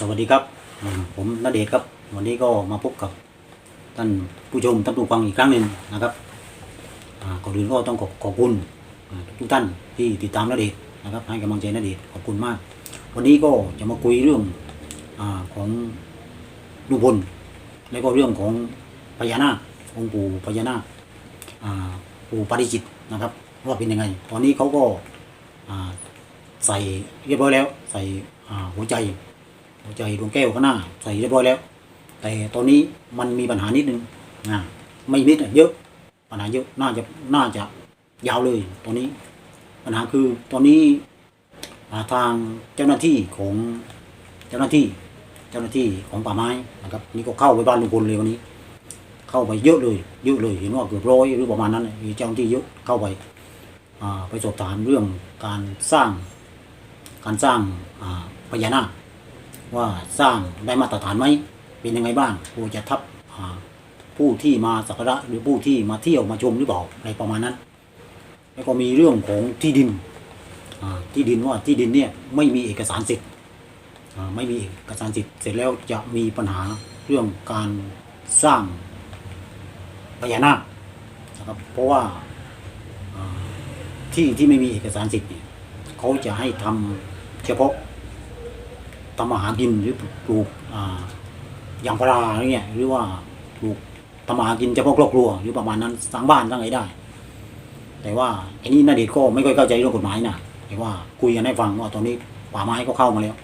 สวัสดีครับ ผมนเดชครับ วันนี้ก็มาพบกับท่านผู้ชมท่านผู้ฟังอีกครั้งหนึ่งนะครับก่อนอื่นก็ต้องขอบขอบคุณทุกท่านที่ติดตามนเดชนะครับ ให้กำลังใจนเดชขอบคุณมาก วันนี้ก็จะมาคุยเรื่องอของลุงพลแล้วก็เรื่องของพญานาคองค์ปู่พญานาคปู่ปาริจิตนะครับว่าเป็นยังไง ตอนนี้เขาก็ใส่เรียบร้อยแล้ว ใส่หัวใจ หัวใจดวงแก้วก็หน้า ใส่เรียบร้อยแล้ว แต่ตอนนี้มันมีปัญหานิดนึงนะไม่นิดเยอะ ปัญหาเยอะน่าจะน่าจะยาวเลยตอนนี้ ปัญหาคือตอนนี้ทางเจ้าหน้าที่ของเจ้าหน้าที่เจ้าหน้าที่ของป่าไม้นะครับนี่ก็เข้าไปบ้านลุงพลเลยวันนี้ เข้าไปเยอะเลย เยอะเลยเห็นว่าเกือบร้อยหรือประมาณนั้นมีเจ้าหน้าที่เยอะเข้าไปไปสอบถามเรื่องการสร้าง การสร้างพญานาค ว่าสร้างได้มาตรฐานไหมเป็นยังไงบ้างผู้จะทับผู้ที่มาสักการะหรือผู้ที่มาเที่ยวมาชมหรือเปล่าอะไรประมาณนั้น แล้วก็มีเรื่องของที่ดินที่ดินว่าที่ดินเนี่ยไม่มีเอกสารสิทธิ์ไม่มีเอกสารสิทธิ์เสร็จแล้วจะมีปัญหาเรื่องการสร้างพญานาคนะครับเพราะว่าที่ที่ไม่มีเอกสารสิทธิ์เนี่ยเขาจะให้ทำเฉพาะ ทำอาหากินหรือปลูกอ่ายางพาราอะไรเงี้ยหรือว่าปลูกทำอาหากินเฉพาะครอบครัว หรือประมาณนั้นสร้างบ้านสร้างอะไรได้ แต่ว่าไอ้นี่นาเดชก็ไม่ค่อยเข้าใจเรื่องกฎหมายนะแต่ว่าคุยกันให้ฟังว่าตอนนี้ป่าไม้ก็เข้ามาแล้ว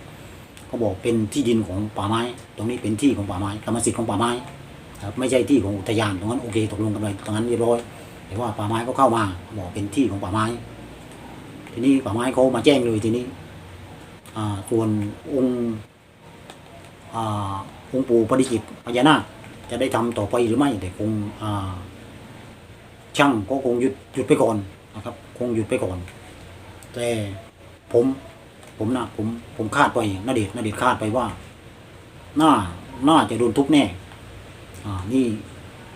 เขาบอกเป็นที่ดินของป่าไม้ ตรงนี้เป็นที่ของป่าไม้กรรมสิทธิ์ของป่าไม้ครับไม่ใช่ที่ของอุทยานตรงนั้นโอเคตกลงกันไปตรงนั้นเรียบร้อยแต่ว่าป่าไม้ก็เข้ามาบอกเป็นที่ของป่าไม้ ทีนี้ป่าไม้เขามาแจ้งเลยทีนี้อ่ ส่วนองค์อ่าองค์ปู่ปฏิจิตพญานาคจะได้ทำต่อไปหรือไม่แต่คงอ่าช่างก็คงหยุดหยุดไปก่อนนะครับ คงหยุดไปก่อน แต่ผมผมนะผมผมคาดไปนาเดชน์นาเดชคาดไปว่าน่าน่าจะโดนทุบแน่ อ่า นี่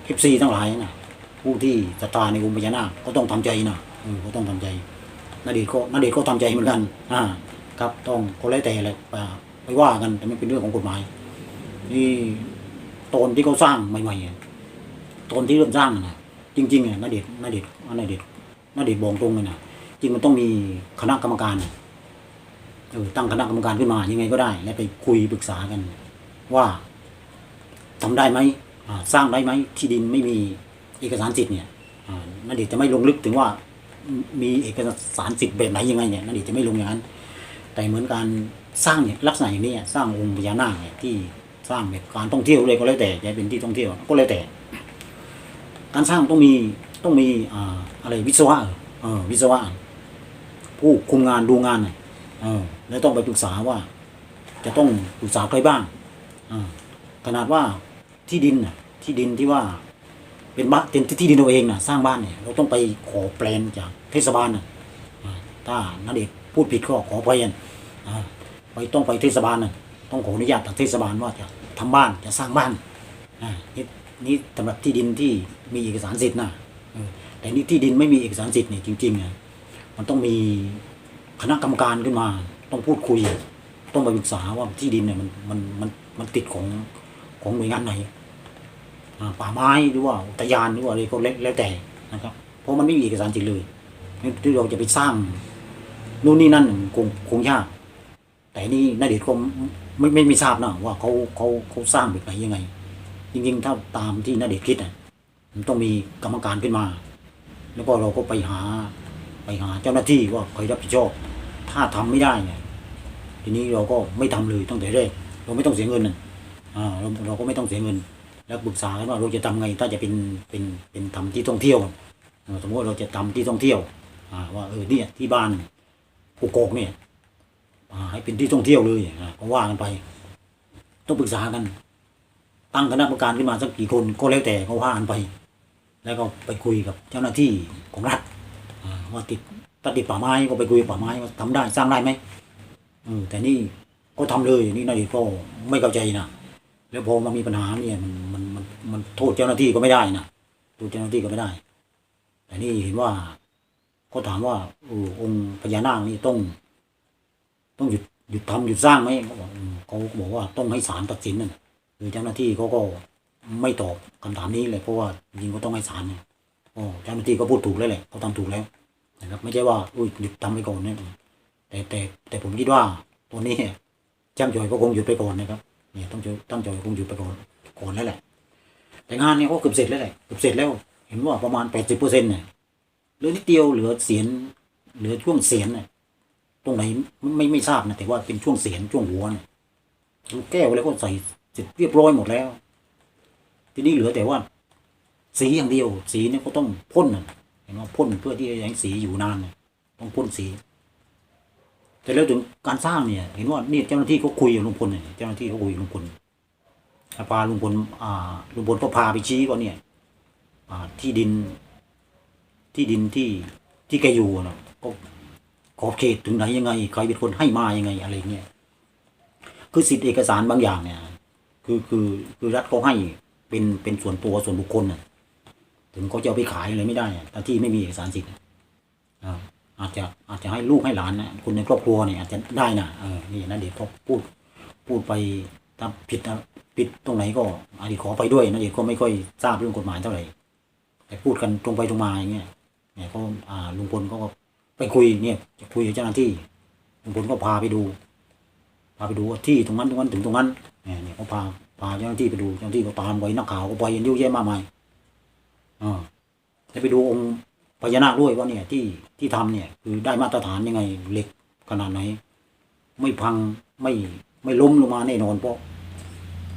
เอฟซีทั้งหลายนะผู้ที่ศรัทธาในองค์พญานาคก็ต้องทำใจนะเออก็ต้องทำใจนาเดชก็นาเดชก็ทำใจเหมือนกัน อ่า ครับต้องก็แล้วแต่อะไรอ่าไปว่ากันแต่ไม่เป็นเรื่องของกฎหมาย นี่ตอนที่เขาสร้างใหม่ๆตอนที่เริ่มสร้างนะจริงๆอะนาเดชน์นาเดชน์นาเดชน์นาเดชน์บอกตรงเลยนะจริงมันต้องมีคณะกรรมการเออตั้งคณะกรรมการขึ้นมายังไงก็ได้ แล้วไปคุยปรึกษากัน ว่าทำได้ไหมสร้างได้ไหมที่ดินไม่มีเอกสารสิทธิ์เนี่ยนาเดชน์จะไม่ลงลึกถึงว่ามีเอกสารสิทธิ์แบบไหนยังไงเนี่ยนาเดชน์จะไม่ลงอย่างนั้น แต่เหมือนการสร้างเนี่ยลักษณะอย่างนี้สร้างองค์พญานาคเนี่ยที่สร้างแบบการท่องเที่ยวเลยก็แล้วแต่จะเป็นที่ท่องเที่ยวก็แล้วแต่ การสร้างต้องมีต้องมีอ่าอะไรวิศวะเออวิศวะ ผู้คุมงานดูงานน่ะเออแล้วต้องไปปรึกษาว่า จะต้องปรึกษาใครบ้างอขนาดว่าที่ดินน่ะที่ดินที่ว่าเป็นบ้านเป็นที่ดินเราเองน่ะสร้างบ้านเนี่ยเราต้องไปขอแปลนจากเทศบาลน่ะอ่าถ้านัเด็ก พูดผิดก็ขอไปนอ่าไปต้องไปเทศบาลน่ะต้องขออนุญาตจากเทศบาลว่าจะทำบ้านจะสร้างบ้านนี่นี่สำหรับที่ดินที่มีเอกสารสิทธิ์นะแต่นี่ที่ดินไม่มีเอกสารสิทธิ์เนี่ยจริงๆอะมันต้องมีคณะกรรมการขึ้นมา ต้องพูดคุย ต้องไปปรึกษาว่าที่ดินเนี่ยมันมันมันมันติดของของหน่วยงานไหนป่าไม้หรือว่าอุทยานหรือว่าอะไรก็แล้วแต่นะครับ เพราะมันไม่มีเอกสารสิทธิ์เลยที่เราจะไปสร้าง นู่นนี่นั่นคงคงยาก แต่นี่นาเดชก็ไม่ไม่ไม่ทราบนะว่าเขาเขาเขาสร้างแบบไหนยังไง จริงๆ ถ้าตามที่นาเดชคิดอะมันต้องมีกรรมการขึ้นมา แล้วก็เราก็ไปหาไปหาเจ้าหน้าที่ว่าใครรับผิดชอบ ถ้าทำไม่ได้เนี่ยทีนี้เราก็ไม่ทำเลยตั้งแต่แรกเราไม่ต้องเสียเงินอ่าเราเราก็ไม่ต้องเสียเงิน แล้วปรึกษากันว่าเราจะทำไงถ้าจะเป็นเป็นเป็นทำที่ท่องเที่ยว สมมติเราจะทำที่ท่องเที่ยวอ่าว่าเออเนี่ยที่บ้าน กุกโกกเนี่ยให้เป็นที่ท่องเที่ยวเลยก็ว่ากันไป ต้องปรึกษากัน ตั้งคณะกรรมการขึ้นมาสักกี่คนก็แล้วแต่เขาว่ากันไป แล้วก็ไปคุยกับเจ้าหน้าที่ของรัฐว่าติดถ้าติดป่าไม้ก็ไปคุยป่าไม้ว่าทำได้สร้างได้ไหมเออแต่นี่ก็ทำเลยนี่นายเดชก็ไม่เข้าใจนะแล้วพอมามีปัญหาเนี่ยมันมันมันมันโทษเจ้าหน้าที่ก็ไม่ได้นะโทษเจ้าหน้าที่ก็ไม่ได้ แต่นี่เห็นว่า เขาถามว่าอองค์พญานาคนี่ต้อง ต้องหยุดหยุดทำหยุดสร้างไหมเขาบอกเขาบอกว่าต้องให้ศาลตัดสินน่ะคือเจ้าหน้าที่เขาก็ไม่ตอบคำถามนี้เลยเพราะว่าจริงก็ต้องให้ศาลเนี่ยโอ้เจ้าหน้าที่ก็พูดถูกแล้วแหละเขาทำถูกแล้วนะครับ ไม่ใช่ว่าอุ้ยหยุดทำไปก่อนเนี่ยแต่แต่แต่ผมคิดว่าตัวนี้จ้างจอยก็คงหยุดไปก่อนนะครับเนี่ยต้องจอยตั้งจอยคงหยุดไปก่อนก่อนแล้วแหละ แต่งานเนี่ยก็เกือบเสร็จแล้วแหละเกือบเสร็จแล้ว เห็นว่าประมาณแปดสิบเปอร์เซ็นต์เนี่ย เหลือนิดเดียวเหลือเสียนเหลือช่วงเสียนเนี่ยตรงไหนไม่ไม่ไม่ทราบนะแต่ว่าเป็นช่วงเสียนช่วงหัวเนี่ยลูกแก้วแล้วก็ใส่เสร็จเรียบร้อยหมดแล้ว ทีนี้เหลือแต่ว่า สีอย่างเดียว สีเนี่ยก็ต้องพ่นนะเห็นว่าพ่นเพื่อที่จะให้สีอยู่นานเลยต้องพ่นสี แต่แล้วถึงการสร้างเนี่ย เห็นว่านี่เจ้าหน้าที่เขาคุยกับลุงพลเนี่ยเจ้าหน้าที่เขาคุยกับลุงพลพาลุงพลอ่าลุงพลก็พาไปชี้ว่าเนี่ย อ่าที่ดิน ที่ดินที่ที่แกอยู่เนะก็ขอบเขตถึงไหนยังไง ใครเป็นคนให้มายังไงอะไรเงี้ยคือสิทธิเอกสารบางอย่างเนี่ย คือคือคือรัฐเขาให้เป็นเป็นส่วนตัวส่วนบุคคลน่ะ ถึงเขาจะเอาไปขายอะไรไม่ได้อะแต่ที่ไม่มีเอกสารสิทธิ์อ่าอาจจะอาจจะให้ลูกให้หลานนะคนในครอบครัวเนี่ยอาจจะได้นะเออนี่นะเด็กเขาพูดพูดไปถ้าผิดนะผิดตรงไหนก็อาจจะขอไปด้วยนะเด็กก็ไม่ค่อยทราบเรื่องกฎหมายเท่าไหร่แต่พูดกันตรงไปตรงมาอย่างเงี้ย เนี่ยเขาอ่าลุงพลเขาก็ไปคุยเนี่ยจะคุยกับเจ้าหน้าที่ลุงพลก็พาไปดู พาไปดูที่ตรงนั้นตรงนั้นถึงตรงนั้นเนี่ยเนี่ยเขาพาพาเจ้าหน้าที่ไปดูเจ้าหน้าที่ก็ตามไปนักข่าวก็ไปกันเยอะแยะมากมายอ่าจะไปดูองค์พญานาคด้วยว่าเนี่ยที่ที่ทำเนี่ยคือได้มาตรฐานยังไงเหล็กขนาดไหน ไม่พังไม่ไม่ล้มลงมาแน่นอนเพราะ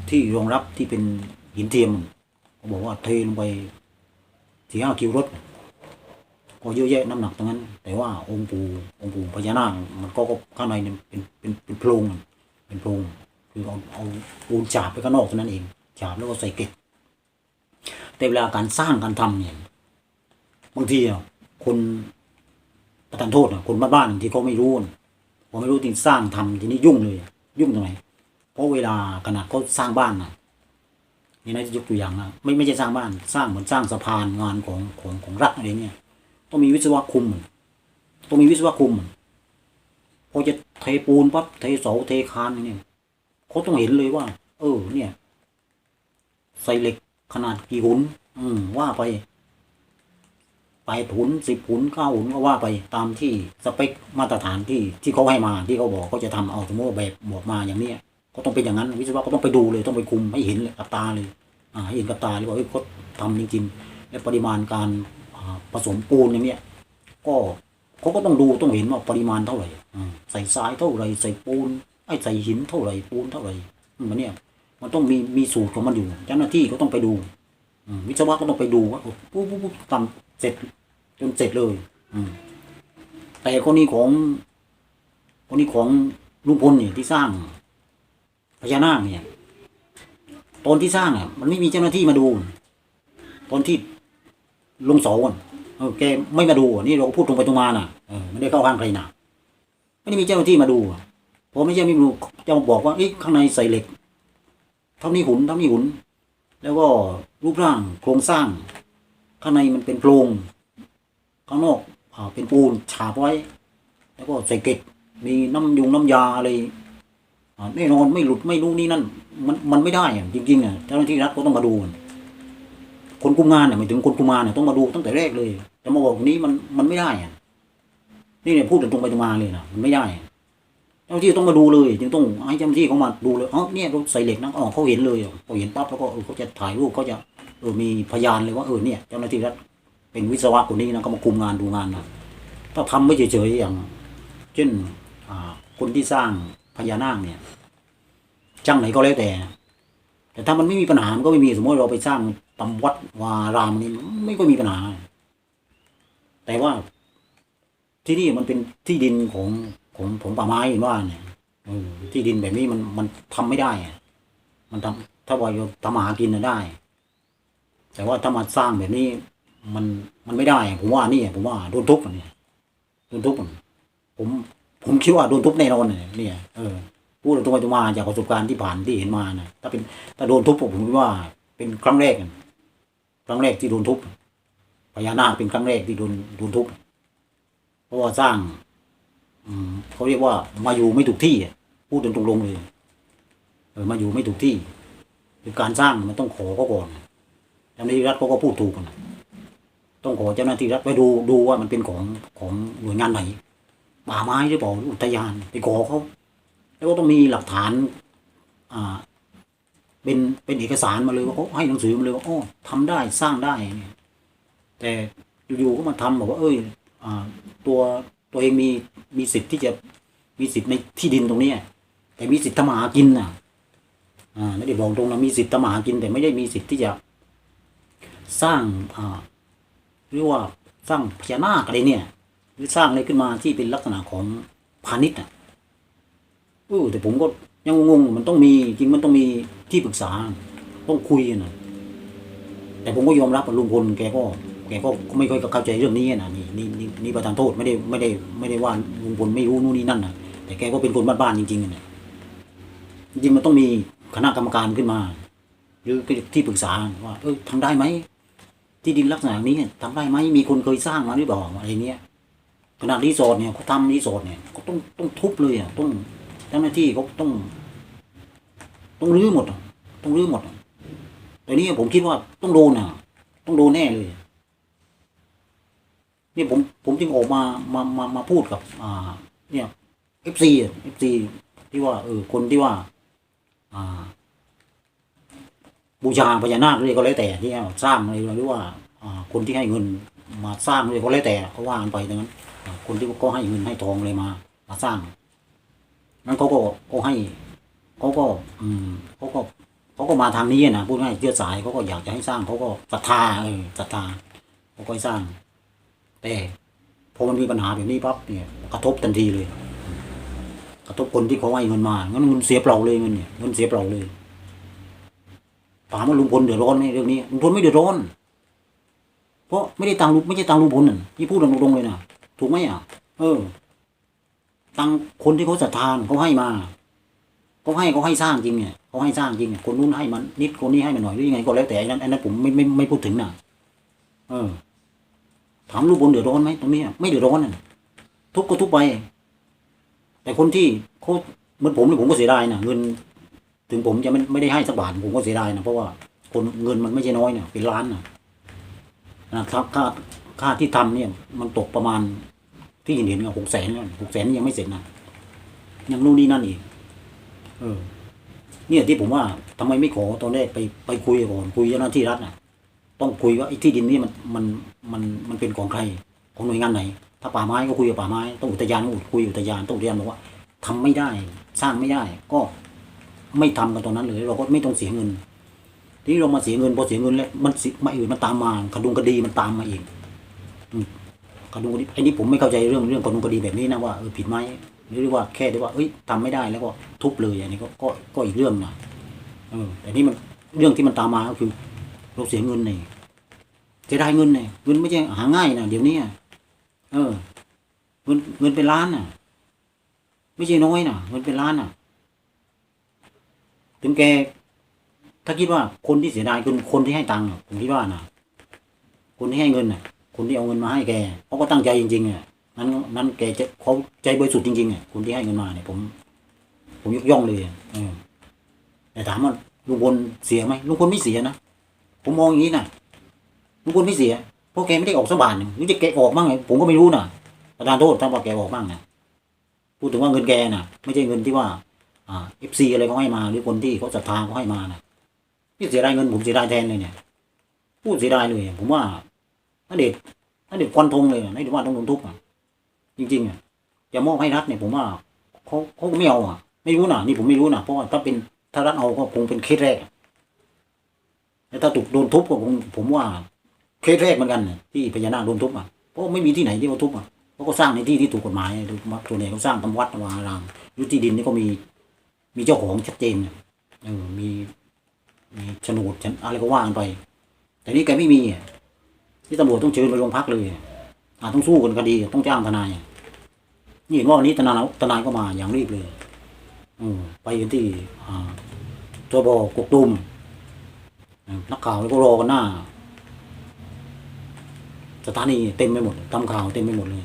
ที่รองรับที่เป็นหินเทียมเขาบอกว่าเทลงไปสี่ห้าคิวรถ ก็เยอะแยะน้ำหนักตรงนั้น แต่ว่าองค์ปู่องค์ปู่พญานาคมันก็ข้างในเนี่ยเป็นเป็นเป็นโพรงเป็นโพรงคือเอาเอาปูนฉาบไปข้างนอกเท่านั้นเองฉาบแล้วก็ใส่เกล็ดแต่เวลาการสร้างการทำเนี่ยบางทีอะคนประทานโทษอะคนบ้านๆที่เขาไม่รู้น่ะพอไม่รู้ที่สร้างทำทีนี้ยุ่งเลย ยุ่งตรงไหนเพราะเวลาขนาดเขาสร้างบ้านน่ะนี่นะจะยกตัวอย่างนะไม่ไม่ใช่สร้างบ้าน สร้างเหมือนสร้างสะพานงานของของของรัฐอะไรเงี้ย ต้องมีวิศวะคุม ต้องมีวิศวะคุม พอจะเทปูนปั๊บเทเสาเทคานเนี่ยเขาต้องเห็นเลยว่า เออ เนี่ย ใส่เหล็กขนาดกี่หุนอืมว่าไปแปดหุนสิบหุนเก้าหุนก็ว่าไปตามที่สเปคมาตรฐานที่ที่เขาให้มาที่เขาบอกเขาจะทำเอาสมมติแบบบอกมาอย่างเนี้ยก็ต้องเป็นอย่างนั้น วิศวะก็ต้องไปดูเลยต้องไปคุมให้เห็นเลยกับตาเลย อ่าให้เห็นกับตาเลยว่าเอ้ยเขาทำจริงๆและปริมาณการ ผสมปูนอย่างเนี้ยก็เขาก็ต้องดูต้องเห็นว่าปริมาณเท่าไหร่ใส่ทรายเท่าไหร่ใส่ปูนไอ้ใส่หินเท่าไหร่ปูนเท่าไหร่มันเนี่ย มันต้องมีมีสูตรของมันอยู่เจ้าหน้าที่ก็ต้องไปดูวิศวะก็ต้องไปดูว่าปุ๊บปุ๊บปุ๊บทำเสร็จจนเสร็จเลยอืมแต่คนนี้ของคนนี้ของลุงพลเนี่ยที่สร้างพญานาคเนี่ยตอนที่สร้างอะมันไม่มีเจ้าหน้าที่มาดู ตอนที่ ลงเสาอะเออแกไม่มาดูนี่เราก็พูดตรงไปตรงมาน่ะเออไม่ได้เข้าข้างใครน่ะไม่ได้มีเจ้าหน้าที่มาดูอะพอไม่ใช่ไม่รู้จะมาบอกว่าเอ๊ะข้างในใส่เหล็กเท่านี้หุ่นเท่านี้หุ่นแล้วก็รูปร่างโครงสร้าง ข้างในมันเป็นโพรงข้างนอกอ่าเป็นปูนฉาบไว้ แล้วก็ใส่เกล็ดมีน้ำยุงน้ำยาอะไรอ่าแน่นอนไม่หลุดไม่รู้นี่นั่น มันมันไม่ได้อะจริงๆอะเจ้าหน้าที่รัฐก็ต้องมาดูอะ คนคุมงานเนี่ยหมายถึงคนคุมงานเนี่ยต้องมาดูตั้งแต่แรกเลยจะมาบอกนี้มันมันไม่ได้อะนี่เนี่ยพูดตรงไปตรงมาเลยนะมันไม่ได้เจ้าหน้าที่ต้องมาดูเลย จึงต้องให้เจ้าหน้าที่เขามาดูเลยอ๋อเนี่ยเราใส่เหล็กนะอ๋อเขาเห็นเลยเขาเห็นปั๊บแล้วก็เออเขาจะถ่ายรูปเขาจะเออมีพยานเลยว่าเออเนี่ยเจ้าหน้าที่รัฐเป็นวิศวะคนนี้นะเขามาคุมงานดูงานนะถ้าทำไม่เฉยๆอย่าง เช่นคนที่สร้างพญานาคเนี่ยช่างไหนก็แล้วแต่ แต่ถ้ามันไม่มีปัญหามันก็ไม่มีสมมติเราไปสร้างตำวัดวารามนี่ไม่ก็มีปัญหา แต่ว่าที่นี่มันเป็นที่ดินของของของป่าไม้เห็นว่าเนี่ยอที่ดินแบบนี้มันมันทำไม่ได้มันทำถ้าว่าเราทำมาหากินน่ะได้ แต่ว่าถ้ามาสร้างแบบนี้มันมันไม่ได้ ผมว่านี่ผมว่าโดนทุบเนี่ยโดนทุบผมผมคิดว่าโดนทุบแน่นอนเนี่ยเนี่ยเออ พูดตรงไปตรงมาจากประสบการณ์ที่ผ่านที่เห็นมานะถ้าเป็นถ้าโดนทุบผมคิดว่า เป็นครั้งแรกครั้งแรกที่โดนทุบพญานาคเป็นครั้งแรกที่โดนโดนทุบเพราะว่าสร้าง อืมเขาเรียกว่ามาอยู่ไม่ถูกที่พูดตรงๆเลยเออมาอยู่ไม่ถูกที่คือการสร้างมันต้องขอเขาก่อนเจ้าหน้าที่รัฐเขาก็พูดถูกกันต้องขอเจ้าหน้าที่รัฐไปดูดูว่ามันเป็นของของหน่วยงานไหนป่าไม้หรือเปล่าอุทยานไปขอเขา แล้วก็ต้องมีหลักฐานอ่าเป็นเป็นเอกสารมาเลยว่าเขาให้หนังสือมาเลยว่าโอ๋อทำได้สร้างได้เนี่ยแต่อยู่ๆก็มาทำบอกว่า เอ้ยอ่าตัวตัวเองมีมีสิทธิ์ที่จะมีสิทธิ์ในที่ดินตรงเนี้ยแต่มีสิทธิ์ทำมาหากินน่ะอ่าไม่ได้บอกตรงนะมีสิทธิ์ทำมาหากิน แต่ไม่ได้มีสิทธิ์ที่จะสร้างอ่าเรียกว่าสร้างพญานาคอะไรเนี่ย หรือสร้างอะไรขึ้นมาที่เป็นลักษณะของพาณิชย์อะ เออแต่ผมก็ยังงงมันต้องมีจริงมันต้องมีที่ปรึกษา ต้องคุยนะแต่ผมก็ยอมรับว่าลุงพลแกก็แกก็ไม่ค่อยเข้าใจเรื่องนี้นะนี่นี่นี่ประธานโทษไม่ได้ไม่ได้ไม่ได้ว่าลุงพลไม่รู้นู่นนี่นั่นนะแต่แกก็เป็นคนบ้านๆจริงๆนะจริงมันต้องมีคณะกรรมการขึ้นมา หรือที่ปรึกษาว่าเออทำได้ไหมที่ดินลักษณะนี้ทำได้ไหมมีคนเคยสร้างมาหรือเปล่าอะไรเนี้ยขนาดรีสอร์ทเนี่ยเขาทำรีสอร์ทเนี่ยเขาต้องต้องทุบเลยอะต้อง เจ้าหน้าที่เขาต้อง ต้องรื้อหมด ต้องรื้อหมดแต่นี่ผมคิดว่าต้องโดนอะต้องโดนแน่เลย นี่ผมผมจึงออกมามามามาพูดกับ อ่า เนี่ยเอฟซีเอฟซีที่ว่าเออคนที่ว่า อ่า บูชาพญานาคเลยก็แล้วแต่ที่สร้างอะไรหรือว่า อ่า คนที่ให้เงินมาสร้างเลยก็แล้วแต่เขาว่ากันไปดังนั้นคนที่ก็ให้เงินให้ทองอะไรมา มาสร้าง นั้นเขาก็ก็ให้เขาก็ อืมเขาก็เขาก็มาทางนี้นะพูดง่ายเชื่อสายเขาก็อยากจะให้สร้างเขาก็ศรัทธาเออศรัทธาเขาก็ให้สร้าง แต่พอมันมีปัญหาแบบนี้ปั๊บเนี่ยกระทบทันทีเลย กระทบคนที่เขาให้เงินมางั้นเงินเสียเปล่าเลยเงินเนี่ยเงินเสียเปล่าเลยถามว่าลุงพลเดือดร้อนไหมเรื่องนี้ลุงพลไม่เดือดร้อน เพราะไม่ได้ตังค์ลุงไม่ใช่ตังค์ลุงพลน่ะที่พูดตรงๆเลยนะถูกไหมอะ เออ ตังคนที่เขาศรัทธาเขาให้มาเขาให้เขาให้สร้างจริงเนี่ยเขาให้สร้างจริงเนี่ยคนนู้นให้มันนิดคนนี้ให้มันหน่อยหรือยังไงก็แล้วแต่อันนั้นอันนั้นผมไม่ไม่ไม่พูดถึงนะเออ ถามลูกบนเดือดร้อนไหมตรงนี้ไม่เดือดร้อนน่ะทุบก็ทุบไป แต่คนที่เขาเหมือนผมเนี่ยผมก็เสียดายนะเงิน ถึงผมจะไม่ไม่ได้ให้สักบาทผมก็เสียดายนะเพราะว่าคนเงินมันไม่ใช่น้อยเนี่ยเป็นล้านนะนะครับค่าค่าที่ทำเนี่ย มันตกประมาณ ที่เห็นเห็นหกแสนหกแสนยังไม่เสร็จนะยังนู่นนี่นั่นอีก เออ เนี่ยที่ผมว่าทำไมไม่ขอตอนแรกไปไปคุยก่อนคุยเจ้าหน้าที่รัฐน่ะ ต้องคุยว่าไอ้ที่ดินนี่มันมันมันมันเป็นของใคร ของหน่วยงานไหน ถ้าป่าไม้ก็คุยกับป่าไม้ต้องอุทยานก็คุยอุทยานต้องอุทยนบอกว่าทำไม่ได้ สร้างไม่ได้ ก็ไม่ทำกันตรงนั้นเลย เราก็ไม่ต้องเสียเงิน ทีนี้เรามาเสียเงินพอเสียเงินแล้วมันสิมาอื่นมันตามมาคดุงคดีมันตามมาเอง อืมคดุงคดีไอ้นี่ผมไม่เข้าใจเรื่องเรื่องคดุงคดีแบบนี้นะว่าเออผิดไหมหรือว่าแค่ที่ว่าเอ้ยทำไม่ได้แล้วก็ทุบเลยอันนี้ก็ก็ก็อีกเรื่องนะเออแต่นี่มันเรื่องที่มันตามมาก็คือเราเสียเงินนี่จะได้เงินนี่เงินไม่ใช่หาง่ายนะเดี๋ยวนี้เออ เงินเงินเป็นล้านน่ะ ไม่ใช่น้อยน่ะ เงินเป็นล้านน่ะ ถึงแกถ้าคิดว่าคนที่เสียดายคือคนที่ให้ตังค์ผมคิดว่านะคนที่ให้เงินน่ะ คนที่เอาเงินมาให้แกเขาก็ตั้งใจจริงๆอะนั้นนั้นแกจะเขาใจบริสุทธิ์จริงๆอะคนที่ให้เงินมาเนี่ยผม ผมยกย่องเลยเออแต่ถามว่าลุงพลเสียไหมลุงพลไม่เสียนะผมมองอย่างนี้นะลุงพลไม่เสียเพราะแกไม่ได้ออกสบานหนึ่งหรือจะแกออกบ้างไงผมก็ไม่รู้นะประธานโทษถ้าว่าแกออกบ้างนะพูดถึงว่าเงินแกน่ะไม่ใช่เงินที่ว่าอ่าเอฟซีอะไรเขาให้มาหรือคนที่เขาศรัทธาเขาให้มานะนี่เสียดายเงินผมเสียดายแทนเลยเนี่ยพูดเสียดายเลยผมว่า ถ้าเด็กถ้าเด็กควันธงเลยนะที่ว่าต้องโดนทุบอะจริงๆอะจะมอบให้รัฐเนี่ยผมว่าเขาเขาไม่เอาอะ ไม่รู้นะนี่ผมไม่รู้นะเพราะว่าถ้าเป็นถ้ารัฐเอาก็คงเป็นเคสแรกแต่ถ้าถูกโดนทุบก็คงผมว่าเคสแรกเหมือนกันน่ะที่พญานาคโดนทุบอะเพราะไม่มีที่ไหนที่เขาทุบอะเขาก็สร้างในที่ที่ถูกกฎหมายส่วนใหญ่เขาสร้างตามวัดวารามหรือที่ดินนี่ก็มีมีเจ้าของชัดเจนน่ะเออมีมีโฉนดฉันอะไรก็ว่ากันไป แต่นี่แกไม่มีอะ ที่ตำรวจต้องเชิญไปโรงพักเลยอ่าต้องสู้กันคดีต้องจ้างทนาย นี่เห็นว่าวันนี้ทนายทนายก็มาอย่างรีบเลยอืไปกันที่ตัวบอกกตุมนักข่าวก็รอกันหน้า สถานีเต็มไปหมดทำข่าวเต็มไปหมดเลย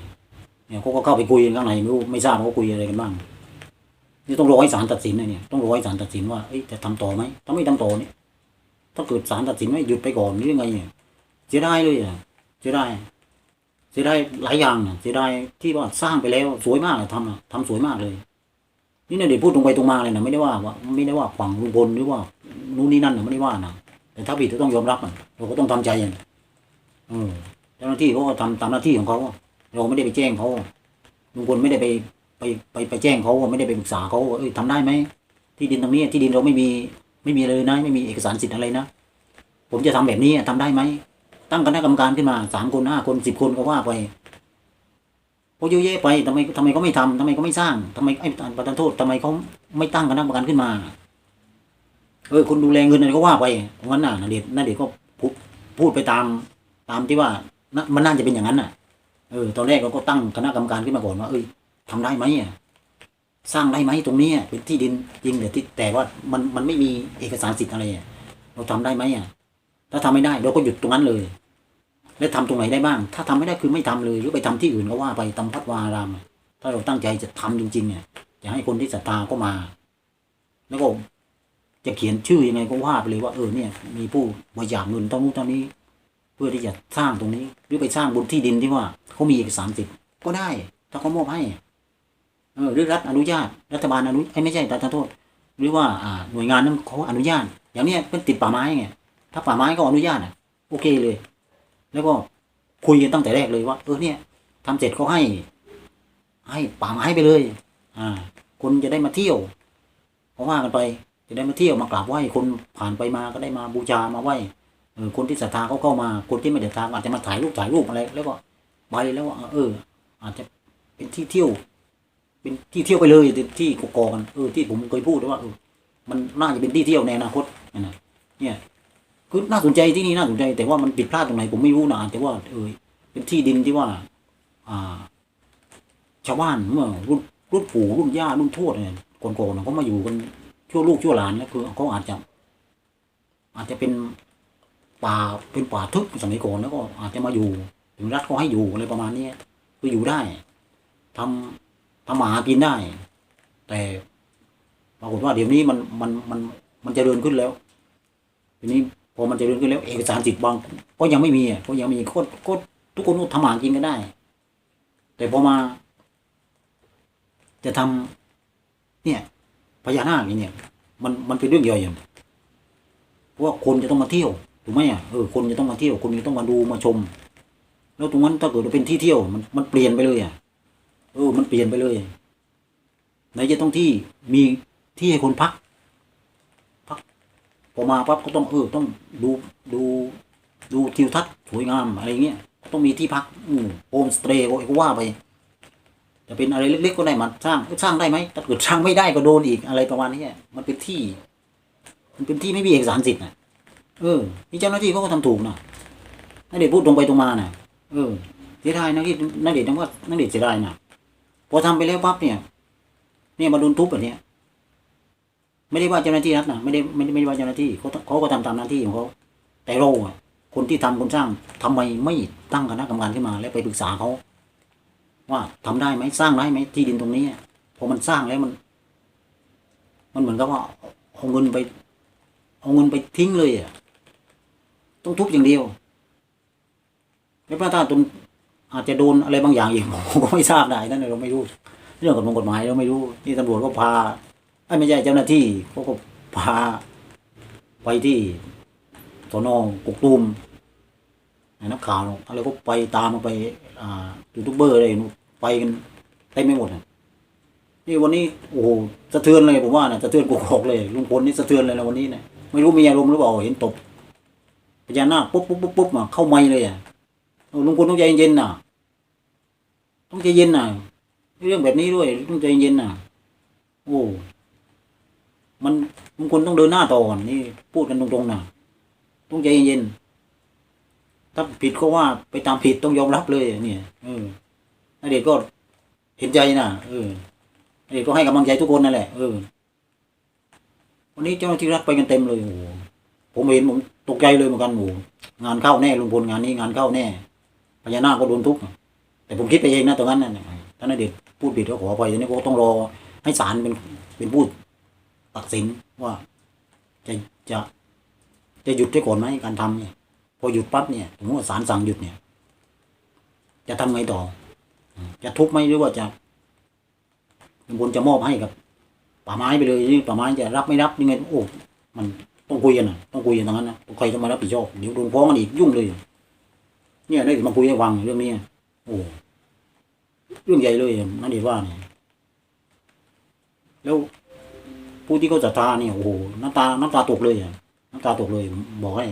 เนี่ยเขาก็เข้าไปคุยข้างในไม่รู้ไม่ทราบว่าเขาคุยอะไรกันบ้างนี่ต้องรอให้ศาลตัดสินนะเนี่ยต้องรอให้ศาลตัดสินว่าจะทำต่อไหมถ้าไม่ทำต่อเนี่ยถ้าเกิดศาลตัดสินว่หยุดไปก่อนหรือยังไงเนี่ย เสียดายเลยอะเสียดายเสียดายหลายอย่างอะเสียดายที่ว่าสร้างไปแล้วสวยมากทำอะทำสวยมากเลย นี่เนี่ยเดี๋ยวพูดตรงไปตรงมาเลยนะไม่ได้ว่าว่าไม่ได้ว่าฝั่งลุงพลหรือว่านู่นนี่นั่นนะไม่ได้ว่านะแต่ถ้าผิดก็ต้องยอมรับอะเราก็ต้องทำใจอะเออเจ้าหน้าที่เขาก็ทำตามหน้าที่ของเขาเราไม่ได้ไปแจ้งเขาลุงพลไม่ได้ไปไปไปไปแจ้งเขาว่าไม่ได้ไปปรึกษาเขาว่าเอ้ยทำได้ไหมที่ดินตรงนี้ที่ดินเราไม่มีไม่มีเลยนะ ไม่มีเอกสารสิทธิ์อะไรนะผมจะทำแบบนี้ทำได้ไหม ตั้งคณะกรรมการขึ้นมาสามคนห้าคนสิบคนก็ว่าไปพอเยอะแยะไปทำไมทำไมเขาไม่ทำทำไมเขาไม่สร้างทำไมไอ้ประธานโทษทำไมเขาไม่ตั้งคณะกรรมการขึ้นมา เออคนดูแลเงินอะไรก็ว่าไปงั้นน่ะนาเดชน์นาเดชก็พูดพูดไปตาม ตามที่ว่ามันน่าจะเป็นอย่างนั้นน่ะ เออ ตอนแรกเราก็ตั้งคณะกรรมการขึ้นมาก่อนว่าเอ้ยทำได้ไหมอะสร้างได้ไหมตรงนี้เป็นที่ดินจริงแต่ที่แต่ว่ามันมันไม่มีเอกสารสิทธิ์อะไรเราทำได้ไหมอะถ้าทำไม่ได้เราก็หยุดตรงนั้นเลย แล้วทำตรงไหนได้บ้าง ถ้าทำไม่ได้คือไม่ทำเลยหรือไปทำที่อื่นก็ว่าไปตำพัดวาอาราม ถ้าเราตั้งใจจะทำจริงๆเนี่ยจะให้คนที่ศรัทธาก็มา แล้วก็จะเขียนชื่อยังไงก็ว่าไปเลยว่าเออเนี่ย มีผู้บริจาคเงินเท่านู้นเท่านี้ เพื่อที่จะสร้างตรงนี้ หรือไปสร้างบนที่ดินที่ว่าเขามีเอกสารสิทธิ์ก็ได้ ถ้าเขามอบให้เออหรือรัฐอนุญาตรัฐบาลอนุไอ้ไม่ใช่รัฐโทษ หรือว่าอ่าหน่วยงานนั้นเขาอนุญาต อย่างเนี้ยเป็นติดป่าไม้ไงถ้าป่าไม้ก็อนุญาตอะ โอเคเลย แล้วก็คุยกันตั้งแต่แรกเลยว่าเออเนี่ยทำเสร็จเขาให้ ให้ป่าไม้ไปเลย อ่า คนจะได้มาเที่ยวเขาะว่ากันไป จะได้มาเที่ยวมากราบไหว้คนผ่านไปมาก็ได้มาบูชามาไหว้เออคนที่ศรัทธาเขาเข้ามา คนที่ไม่ศรัทธาอาจจะมาถ่ายรูปถ่ายรูปอะไร แล้วก็ไปแล้วว่าเออ อาจจะเป็นที่เที่ยว เป็นที่เที่ยวไปเลยที่กกอกันเออที่ผมเคยพูดว่าเออมันน่าจะเป็นที่เที่ยวในอนาคตนะเนี่ย คือน่าสนใจที่นี่น่าสนใจ แต่ว่ามันผิดพลาดตรงไหนผมไม่รู้นะแต่ว่าเออเป็นที่ดินที่ว่า อ่า ชาวบ้านเมื่อรุ่นรุ่นปู่รุ่นย่ารุ่นทวดเนี่ยก่อนๆนเขามาอยู่กันชั่วลูกชั่วหลานแล้วคือเขาอาจจะอาจจะเป็นป่าเป็นป่าทึบสมัยก่อนแล้วก็อาจจะมาอยู่ถึงรัฐก็ให้อยู่อะไรประมาณนี้คืออยู่ได้ทำทำมาหากินได้ แต่ปรากฏว่าเดี๋ยวนี้มันมันมันมันจะเจริญขึ้นแล้วทีนี้ พอมันจะเริญขึ้นแล้วเอกสารสิทธิ์บางก็ยังไม่มีอะก็ยังมีก็ก็ทุกคนทำมาหากินกันได้ แต่พอมา จะทำเนี่ยพญานาคเนี่ย มันมันเป็นเรื่องใหญ่อย่างเพราะว่าคนจะต้องมาเที่ยวถูกไหมอะเออคนจะต้องมาเที่ยว คนจะต้องมาดูมาชม แล้วตรงนั้นถ้าเกิดเป็นที่เที่ยวมันมันเปลี่ยนไปเลยอะเออ มันเปลี่ยนไปเลยไหนจะต้องที่มีที่ให้คนพัก พอมาปั๊บก็ต้องเออต้องดูดูดูทิวทัศน์สวยงามอะไรเงี้ยต้องมีที่พักอืโฮมสเตย์ก็ว่าไปจะเป็นอะไรเล็กๆก็ได้มันสร้างสร้างได้ไหมถ้าเกิดสร้างไม่ได้ก็โดนอีกอะไรประมาณนี้มันเป็นที่ มันเป็นที่ไม่มีเอกสารสิทธิ์นะเออนี่เจ้าหน้าที่เขาก็ทำถูกนะนักเดชน์พูดตรงไปตรงมานะเออเสียดายนะที่นักเดชน์นว่านักเดชน์เสียดายนะพอทำไปแล้วปั๊บเนี่ย เนี่ยมาโดนทุบแบบเนี้ย ไม่ได้ว่าเจ้าหน้าที่รัฐนะไม่ได้ไม่ได้ไม่ได้ว่าเจ้าหน้าที่เขาเขาก็ทำตามหน้าที่ของเขาแต่เราคนที่ทำคนสร้างทำไมไม่ตั้งคณะกรรมการขึ้นมา แล้วไปปรึกษาเขาว่าทำได้ไหมสร้างได้ไหมที่ดินตรงนี้พอมันสร้างแล้วมัน มันเหมือนกับว่าเอาเงินไปเอาเงินไปทิ้งเลยอะต้องทุบอย่างเดียวแล้วพระธาตุตนอาจจะโดนอะไรบางอย่างอีกผมก็ไม่ทราบได้นั่นเราไม่รู้ เรื่องกฎหมายกฎหมายเราไม่รู้ นี่ตำรวจก็พา ไอ้ไม่ใช่เจ้าหน้าที่เขาก็พาไปที่สนกกตูมนักข่าวอะไรก็ไปตามมาไปอ่ายูทูบเบอร์อะไรไปกันเต็มไม่หมดน่ะนี่วันนี้โอ้โหสะเทือนเลยผมว่านะสะเทือนกกอกเลยลุงพลนี่สะเทือนเลยนะวันนี้นะไม่รู้มีอารมณ์หรือเปล่าเห็นตบพญานาคปุ๊บปุ๊บปุ๊บปุ๊บมาเข้าไม่เลยอะลุงพลต้องใจเย็นๆน่ะ ต้องใจเย็นน่ะ เรื่องแบบนี้ด้วยต้องใจเย็นน่ะ โอ้ มันบางคนต้องเดินหน้าต่อก่อนนี่พูดกันตรงๆนะต้องใจเย็นๆถ้าผิดก็ว่าไปตามผิดต้องยอมรับเลยเนี่ยเออนาเดชน์ก็เห็นใจนะเออนาเดชน์ก็ให้กำลังใจทุกคนนั่นแหละเออวันนี้เจ้าหน้าที่รัฐไปกันเต็มเลยโอ้ผมเห็นผมตกใจเลยเหมือนกันโอ้งานเข้าแน่ลุงพลงานนี้งานเข้าแน่พญานาคก็โดนทุกข์แต่ผมคิดไปเองนะตรงนั้นนะท่านนเดชน์พูดผิดก็ขออภัยทีนี้ก็ต้องรอให้ศาลเป็นเป็นผู้ ตัดสินว่าจะจะจะหยุดได้ก่อนไหมการทำเนี่ย พอหยุดปั๊บเนี่ยสมมติว่าศาลสั่งหยุดเนี่ย จะทำไงต่อ จะทุบไหมหรือว่าจะลุงพลจะมอบให้กับ ป่าไม้ไปเลยนี่ป่าไม้จะรับไม่รับยังไงโอ้มันต้องคุยกันนะต้องคุยกันตรงนั้นนะใครจะมารับผิดชอบเดี๋ยวโดนฟ้องกันอีกยุ่งเลย เนี่ยได้มาคุยให้ฟังเรื่องนี้โอ้เรื่องใหญ่เลยนั่นเดีว่าเนี่ยแล้ว ผู้ที่เขาศรัทธาเนี่ยโอ้โหน้ำตาน้ำตาตกเลยอะน้ำตาตกเลยบอกให้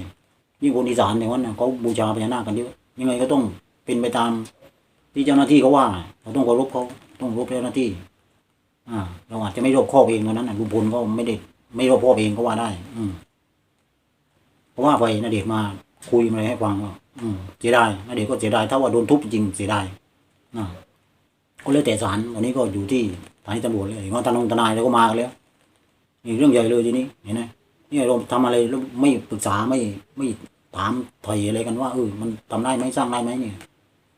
ยิ่งคนอีสานเนี่ยวันน่ะเขาบูชาพญานาคกันเยอะยังไงก็ต้องเป็นไปตาม ที่เจ้าหน้าที่เขาว่า เราต้องเคารพเขาต้องเคารพเจ้าหน้าที่ อ่า เราอาจจะไม่รอบคอบเองตอนนั้นลุงพลก็ไม่ได้ไม่รอบคอบเองก็ว่าได้ อืมเพราะว่าไปนาเดชมาคุยมาอะไรให้ฟังว่าอืมเสียดายนาเดชก็เสียดายถ้าว่าโดนทุบจริงเสียดายอ่าก็เลยแต่ศาลวันนี้ก็อยู่ที่สถานีตำรวจเลยว่าทนงทนายแล้วก็มากันแล้ว นี่เรื่องใหญ่เลยทีนี้เห็นไหมเนี่ยเราทำอะไรแล้วไม่ปรึกษาไม่ไม่ถามถอยอะไรกันว่าเออมันทำได้ไหมสร้างได้ไหมเนี่ย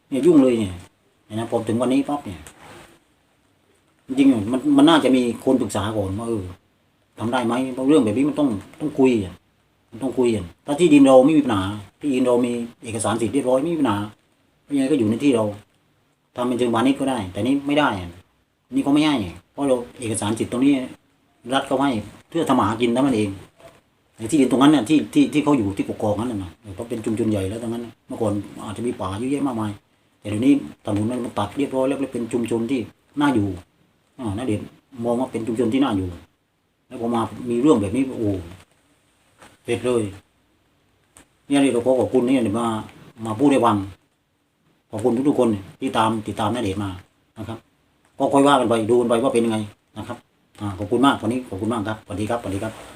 เนี่ยยุ่งเลยเนี่ยเห็นไหมถึงวันนี้ปั๊บเนี่ย จริงมันมันน่าจะมีคนปรึกษาก่อนว่าเออทำได้ไหมเพราะเรื่องแบบนี้มันต้องต้องคุยอะมันต้องคุยกันถ้าที่ดินเราไม่มีปัญหาที่ดินเรามีเอกสารสิทธิ์เรียบร้อยไม่มีปัญหายังไงก็อยู่ในที่เราทำเป็นเชิงพาณิชย์ก็ได้ แต่นี่ไม่ได้ นี่เขาไม่ให้เพราะเราเอกสารสิทธิ์ตรงนี้ รัฐเขาให้เพื่อทำมาหากินเท่านั้นเองไอ้ที่ดินตรงนั้นเนี่ยที่ที่ที่เขาอยู่ที่กกอกนั้นน่ะนะเพราะเป็นชุมชนใหญ่แล้วตรงนั้น เมื่อก่อนอาจจะมีป่าเยอะแยะมากมาย แต่เดี๋ยวนี้ถนนมันตัดเรียบร้อยแล้วเป็นชุมชนที่น่าอยู่อ่านาเดชน์มองว่าเป็นชุมชนที่น่าอยู่ แล้วพอมามีเรื่องแบบนี้โอ้เสร็จเลยเนี่ยเราขอขอบคุณเนี่ยเดี๋ยวมามาพูดให้ฟังขอบคุณทุกๆคนที่ตามติดตามนาเดชน์มานะครับ ก็ค่อยว่ากันไปดูกันไปว่าเป็นยังไงนะครับ ขอบคุณมากวันนี้ขอบคุณมากครับสวัสดีครับสวัสดีครับ